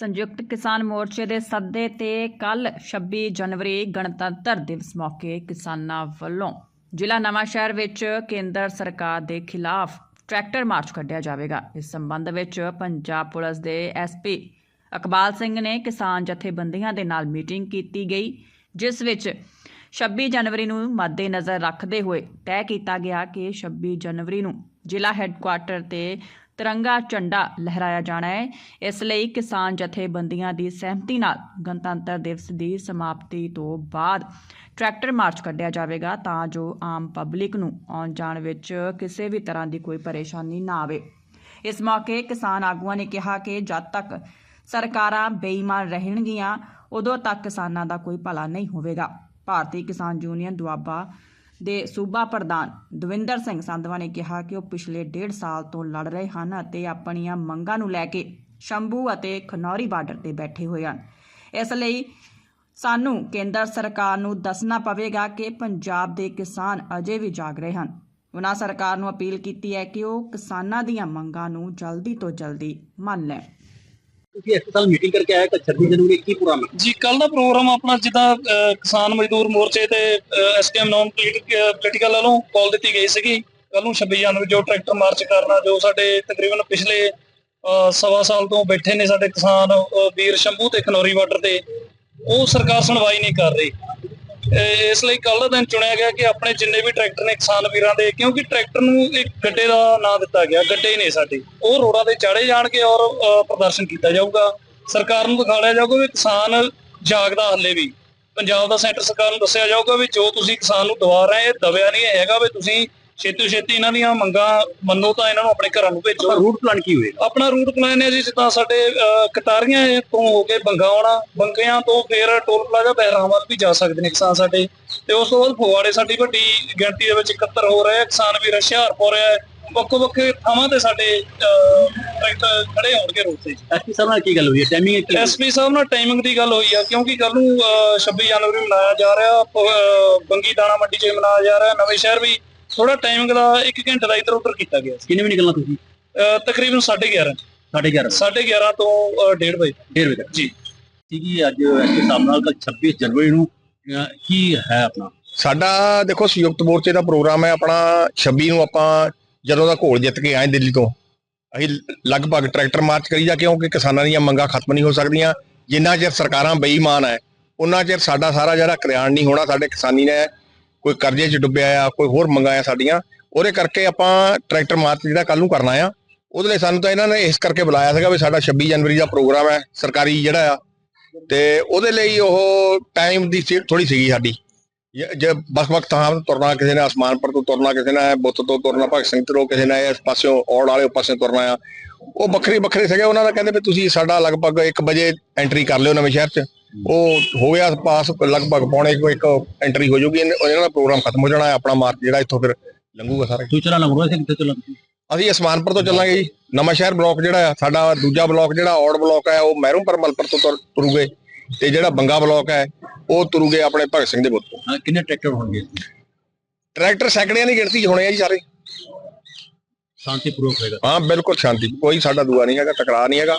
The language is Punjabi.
ਸੰਯੁਕਤ ਕਿਸਾਨ ਮੋਰਚੇ ਦੇ ਸੱਦੇ ਤੇ ਕੱਲ 26 ਜਨਵਰੀ ਗਣਤੰਤਰ ਦਿਵਸ ਮੌਕੇ ਕਿਸਾਨਾਂ ਵੱਲੋਂ ਜ਼ਿਲ੍ਹਾ ਨਵਾਂਸ਼ਹਿਰ ਵਿੱਚ ਕੇਂਦਰ ਸਰਕਾਰ ਦੇ ਖਿਲਾਫ ਟਰੈਕਟਰ ਮਾਰਚ ਕੱਢਿਆ ਜਾਵੇਗਾ। ਇਸ ਸੰਬੰਧ ਵਿੱਚ ਪੰਜਾਬ ਪੁਲਿਸ ਦੇ ਐਸਪੀ ਅਕਬਾਲ ਸਿੰਘ ਨੇ ਕਿਸਾਨ ਜਥੇਬੰਦੀਆਂ ਦੇ ਨਾਲ ਮੀਟਿੰਗ ਕੀਤੀ ਗਈ, ਜਿਸ ਵਿੱਚ 26 ਜਨਵਰੀ ਨੂੰ ਮੱਦੇਨਜ਼ਰ ਰੱਖਦੇ ਹੋਏ ਤੈਅ ਕੀਤਾ ਗਿਆ ਕਿ 26 ਜਨਵਰੀ ਨੂੰ ਜ਼ਿਲ੍ਹਾ ਹੈੱਡਕੁਆਟਰ ਤੇ ਤਿਰੰਗਾ ਝੰਡਾ ਲਹਿਰਾਇਆ ਜਾਣਾ ਹੈ। ਇਸ ਲਈ ਕਿਸਾਨ ਜਥੇਬੰਦੀਆਂ ਦੀ ਸਹਿਮਤੀ ਨਾਲ ਗਣਤੰਤਰ ਦਿਵਸ ਦੀ ਸਮਾਪਤੀ ਤੋਂ ਬਾਅਦ ਟਰੈਕਟਰ ਮਾਰਚ ਕੱਢਿਆ ਜਾਵੇਗਾ ਤਾਂ ਜੋ ਆਮ ਪਬਲਿਕ ਨੂੰ ਆਉਣ ਜਾਣ ਵਿੱਚ ਕਿਸੇ ਵੀ ਤਰ੍ਹਾਂ ਦੀ ਕੋਈ ਪਰੇਸ਼ਾਨੀ ਨਾ ਆਵੇ। ਇਸ ਮੌਕੇ ਕਿਸਾਨ ਆਗੂਆਂ ਨੇ ਕਿਹਾ ਕਿ ਜਦ ਤੱਕ ਸਰਕਾਰਾਂ ਬੇਈਮਾਨ ਰਹਿਣਗੀਆਂ, ਉਦੋਂ ਤੱਕ ਕਿਸਾਨਾਂ ਦਾ ਕੋਈ ਭਲਾ ਨਹੀਂ ਹੋਵੇਗਾ। ਭਾਰਤੀ ਕਿਸਾਨ ਯੂਨੀਅਨ ਦੁਆਬਾ ਦੇ ਸੂਬਾ ਪ੍ਰਧਾਨ ਦਵਿੰਦਰ ਸਿੰਘ ਸੰਧਵਾ ਨੇ ਕਿਹਾ ਕਿ ਉਹ ਪਿਛਲੇ ਡੇਢ ਸਾਲ ਤੋਂ ਲੜ ਰਹੇ ਹਨ ਅਤੇ ਆਪਣੀਆਂ ਮੰਗਾਂ ਨੂੰ ਲੈ ਕੇ ਸ਼ੰਭੂ ਅਤੇ ਖਨੌਰੀ ਬਾਰਡਰ ਤੇ ਬੈਠੇ ਹੋਏ ਹਨ। ਇਸ ਲਈ ਸਾਨੂੰ ਕੇਂਦਰ ਸਰਕਾਰ ਨੂੰ ਦੱਸਣਾ ਪਵੇਗਾ ਕਿ ਪੰਜਾਬ ਦੇ ਕਿਸਾਨ ਅਜੇ ਵੀ ਜਾਗ ਰਹੇ ਹਨ। ਉਹਨਾਂ ਸਰਕਾਰ ਨੂੰ ਅਪੀਲ ਕੀਤੀ ਹੈ ਕਿ ਉਹ ਕਿਸਾਨਾਂ ਦੀਆਂ ਮੰਗਾਂ ਨੂੰ ਜਲਦੀ ਤੋਂ ਜਲਦੀ ਮੰਨ ਲੈਣ। ਤੁਸੀਂ ਇਸ ਸਾਲ ਮੀਟਿੰਗ ਕਰਕੇ ਆਏ ਤਾਂ 26 ਜਨਵਰੀ ਕੀ ਪ੍ਰੋਗਰਾਮ ਹੈ? ਜੀ ਕੱਲ ਦਾ ਪ੍ਰੋਗਰਾਮ ਆਪਣਾ ਜਿੱਦਾਂ ਕਿਸਾਨ ਮਜ਼ਦੂਰ ਮੋਰਚੇ ਤੇ ਐਸਕੇਐਮ ਨੌਨ ਪੋਲੀਟੀਕਲ ਵੱਲੋਂ ਕਾਲ ਦਿੱਤੀ ਗਈ ਸੀਗੀ। ਕੱਲ ਨੂੰ 26 ਜਨਵਰੀ ਜੋ ਟਰੈਕਟਰ ਮਾਰਚ ਕਰਨਾ, ਜੋ ਸਾਡੇ ਤਕਰੀਬਨ ਪਿਛਲੇ ਸਵਾ ਸਾਲ ਤੋਂ ਬੈਠੇ ਨੇ ਸਾਡੇ ਕਿਸਾਨ ਵੀਰ ਸ਼ੰਭੂ ਤੇ ਖਨੌਰੀ ਬਾਰਡਰ ਤੇ, ਉਹ ਸਰਕਾਰ ਸੁਣਵਾਈ ਨਹੀਂ ਕਰ ਰਹੀ। ਇਸ ਲਈ ਕੱਲ ਦਾ ਦਿਨ ਚੁਣਿਆ ਗਿਆ ਕਿ ਆਪਣੇ ਜਿੰਨੇ ਵੀ ਟਰੈਕਟਰ ਨੇ ਕਿਸਾਨ ਵੀਰਾਂ ਦੇ, ਕਿਉਂਕਿ ਟਰੈਕਟਰ ਨੂੰ ਇੱਕ ਗੱਡੇ ਦਾ ਨਾਂ ਦਿੱਤਾ ਗਿਆ, ਗੱਡੇ ਹੀ ਨੇ ਸਾਡੇ। ਉਹ ਰੋਡਾਂ ਤੇ ਚਾੜੇ ਜਾਣਗੇ ਔਰ ਪ੍ਰਦਰਸ਼ਨ ਕੀਤਾ ਜਾਊਗਾ। ਸਰਕਾਰ ਨੂੰ ਦਿਖਾਇਆ ਜਾਊਗਾ ਵੀ ਕਿਸਾਨ ਜਾਗਦਾ ਹੱਲੇ ਵੀ। ਪੰਜਾਬ ਦਾ ਸੈਂਟਰ ਸਰਕਾਰ ਨੂੰ ਦੱਸਿਆ ਜਾਊਗਾ ਵੀ ਜੋ ਤੁਸੀਂ ਕਿਸਾਨ ਨੂੰ ਦਵਾ ਰਹੇ ਇਹ ਦਬਿਆ ਨਹੀਂ ਹੈਗਾ ਵੀ ਤੁਸੀਂ ਛੇਤੀ ਛੇਤੀ ਇਹਨਾਂ ਦੀਆਂ ਮੰਗਾਂ ਮੰਨੋ ਤਾਂ ਇਹਨਾਂ ਨੂੰ ਆਪਣੇ ਘਰਾਂ ਨੂੰ ਭੇਜੋ। ਰੂਟ ਪਲਾਨ ਕੀ ਹੋਏਗਾ? ਆਪਣਾ ਰੂਟ ਪਲਾਨ ਹੈ ਜੀ ਜਿੱਦਾਂ ਸਾਡੇ ਕਟਾਰੀਆਂ ਤੋਂ ਹੋ ਕੇ ਬੰਗਾ ਆਉਣਾ ਬੰਗਿਆਂ ਤੋਂ ਫਿਰ ਟੋਲ ਪਲਾਜ਼ਾ ਬਹਿਰਾਮ ਵੱਲ ਵੀ ਜਾ ਸਕਦੇ ਨੇ ਕਿਸਾਨ ਸਾਡੇ। ਤੇ ਉਸ ਤੋਂ ਬਾਅਦ ਫਗਵਾੜੇ ਸਾਡੀ ਵੱਡੀ ਗਿਣਤੀ ਦੇ ਵਿੱਚ ਇਕੱਤਰ ਹੋ ਰਹੇ ਕਿਸਾਨ ਵੀਰ ਹੁਸ਼ਿਆਰਪੁਰ ਹੈ ਵੱਖੋ ਵੱਖਰੇ ਥਾਵਾਂ ਤੇ ਸਾਡੇ ਟਰੈਕਟਰ ਖੜੇ ਹੋਣਗੇ ਰੋਡ ਤੇ ਐਸਪੀ ਸਾਹਿਬ ਨਾਲ ਕੀ ਗੱਲ ਹੋਈ ਹੈ? ਟਾਈਮਿੰਗ ਕੀ ਐਸਪੀ ਸਾਹਿਬ ਨਾਲ ਟਾਈਮਿੰਗ ਦੀ ਗੱਲ ਹੋਈ ਆ ਕਿਉਂਕਿ ਕੱਲ ਨੂੰ ਅਹ, 26 ਜਨਵਰੀ ਮਨਾਇਆ ਜਾ ਰਿਹਾ ਬੰਗੀ ਦਾਣਾ ਮੰਡੀ 'ਚ ਮਨਾਇਆ ਜਾ ਰਿਹਾ ਨਵੇਂ ਸ਼ਹਿਰ ਵੀ ਥੋੜਾ ਟਾਈਮਿੰਗ ਦਾ 1 ਘੰਟੇ ਦਾ ਇੱਧਰ ਉੱਧਰ ਕੀਤਾ ਗਿਆ ਸੀ। ਕਿੰਨੇ ਵਜੇ ਨਿਕਲਣਾ ਤੁਸੀਂ? ਅਹ, ਤਕਰੀਬਨ 11:30 11:30 11:30 ਤੋਂ 1:30 ਵਜੇ 1:30 ਵਜੇ ਤੱਕ। ਜੀ। ਸੀਗੀ ਅੱਜ ਐਸਪੀ ਸਾਹਿਬ ਨਾਲ ਕੱਲ 26 ਜਨਵਰੀ ਨੂੰ ਅਹ, ਕੀ ਹੈ ਆਪਣਾ? ਸਾਡਾ ਦੇਖੋ ਸੰਯੁਕਤ ਮੋਰਚੇ ਦਾ ਪ੍ਰੋਗਰਾਮ ਹੈ ਆਪਣਾ 26 ਨੂੰ ਆਪਾਂ ਜਦੋਂ ਦਾ ਘੋਲ ਜਿੱਤ ਕੇ ਆਏ ਦਿੱਲੀ ਤੋਂ ਅਸੀਂ ਲਗਭਗ ਟਰੈਕਟਰ ਮਾਰਚ ਕਰੀ ਜਾ ਕਿਉਂਕਿ ਕਿਸਾਨਾਂ ਦੀਆਂ ਮੰਗਾਂ ਖਤਮ ਨਹੀਂ ਹੋ ਸਕਦੀਆਂ। ਜਿੰਨਾ ਚਿਰ ਸਰਕਾਰਾਂ ਬੇਈਮਾਨ ਹੈ ਉਹਨਾਂ ਚਿਰ ਸਾਡਾ ਸਾਰਾ ਜਿਹੜਾ ਕਲਿਆਣ ਨਹੀਂ ਹੋਣਾ ਸਾਡੇ ਕਿਸਾਨੀ ਨੇ ਕੋਈ ਕਰਜ਼ੇ 'ਚ ਡੁੱਬਿਆ ਆ, ਕੋਈ ਹੋਰ ਮੰਗਾਂ ਆ ਸਾਡੀਆਂ, ਉਹਦੇ ਕਰਕੇ ਆਪਾਂ ਟਰੈਕਟਰ ਮਾਰਚ ਜਿਹੜਾ ਕੱਲ ਨੂੰ ਕਰਨਾ ਆ, ਉਹਦੇ ਲਈ ਸਾਨੂੰ ਤਾਂ ਇਹਨਾਂ ਨੇ ਇਸ ਕਰਕੇ ਬੁਲਾਇਆ ਸੀਗਾ ਵੀ ਸਾਡਾ 26 ਜਨਵਰੀ ਦਾ ਪ੍ਰੋਗਰਾਮ ਹੈ, ਸਰਕਾਰੀ ਜਿਹੜਾ ਆ, ਤੇ ਉਹਦੇ ਲਈ ਉਹ ਟਾਈਮ ਦੀ ਥੋੜੀ ਸੀਗੀ ਸਾਡੀ। ਜ- ਜੇ, ਵੱਖ-ਵੱਖ ਥਾਂ ਤੋਂ ਤੁਰਨਾ, ਕਿਸੇ ਨੇ ਅਸਮਾਨਪੁਰ ਤੋਂ ਤੁਰਨਾ, ਕਿਸੇ ਨੇ ਬੁੱਤ ਤੋਂ ਤੁਰਨਾ ਭਗਤ ਸਿੰਘ ਤੋਂ, ਕਿਸੇ ਨੇ ਇਸ ਪਾਸਿਓਂ ਔੜ ਵਾਲੇ ਪਾਸੇ ਤੁਰਨਾ ਆ। ਉਹ ਵੱਖਰੇ ਵੱਖਰੇ ਸੀਗੇ, ਉਹਨਾਂ ਦਾ ਕਹਿੰਦੇ ਵੀ ਤੁਸੀਂ ਸਾਡਾ ਲਗਭਗ 1 ਵਜੇ ਐਂਟਰੀ ਕਰ ਲਿਓ ਨਵੇਂ ਸ਼ਹਿਰ 'ਚ। ਉਹ ਹੋ ਗਿਆ ਪਾਸ ਲਗਭਗ ਪੌਣੇ ਕੁ ਇੱਕ ਐਂਟਰੀ ਹੋ ਜਾਊਗੀ ਇਹਨਾਂ ਦਾ ਪ੍ਰੋਗਰਾਮ ਖਤਮ ਹੋ ਜਾਣਾ ਹੈ ਆਪਣਾ ਮਾਰਚ ਜਿਹੜਾ ਇੱਥੋਂ ਫਿਰ ਲੰਘੂਗਾ ਸਾਰਾ ਸੂਚਨਾ ਲੰਘ ਰਿਹਾ ਸੀ ਕਿੱਥੇ ਤੁਸੀਂ ਅਸੀਂ ਅਸਮਾਨਪੁਰ ਤੋਂ ਚੱਲਾਂਗੇ ਜੀ। ਨਵਾਂ ਸ਼ਹਿਰ ਬਲਾਕ ਜਿਹੜਾ ਆ ਸਾਡਾ ਦੂਜਾ ਬਲਾਕ ਜਿਹੜਾ ਔੜ ਬਲਾਕ ਹੈ ਉਹ ਮਹਿਰੂਮਪੁਰ ਮਲਪੁਰ ਤੋਂ ਤੁਰ- ਤੁਰੂਗੇ ਤੇ ਜਿਹੜਾ ਬੰਗਾ ਬਲਾਕ ਹੈ ਉਹ ਤੁਰੂਗੇ ਆਪਣੇ ਭਗਤ ਸਿੰਘ ਦੇ ਬੁੱਤ ਤੋਂ। ਕਿੰਨੇ ਟਰੈਕਟਰ ਹੋਣਗੇ? ਟਰੈਕਟਰ ਸੈਂਕੜਿਆਂ ਦੀ ਗਿਣਤੀ ਹੋਣੇ ਆ ਜੀ ਸਾਰੇ। ਸ਼ਾਂਤੀਪੂਰਵਕ ਹੋਏਗਾ। ਹਾਂ ਬਿਲਕੁਲ ਸ਼ਾਂਤੀ। ਕੋਈ ਸਾਡਾ ਦੂਆ ਨਹੀਂ ਹੈਗਾ ਟਕਰਾਅ ਨਹੀਂ ਹੈਗਾ।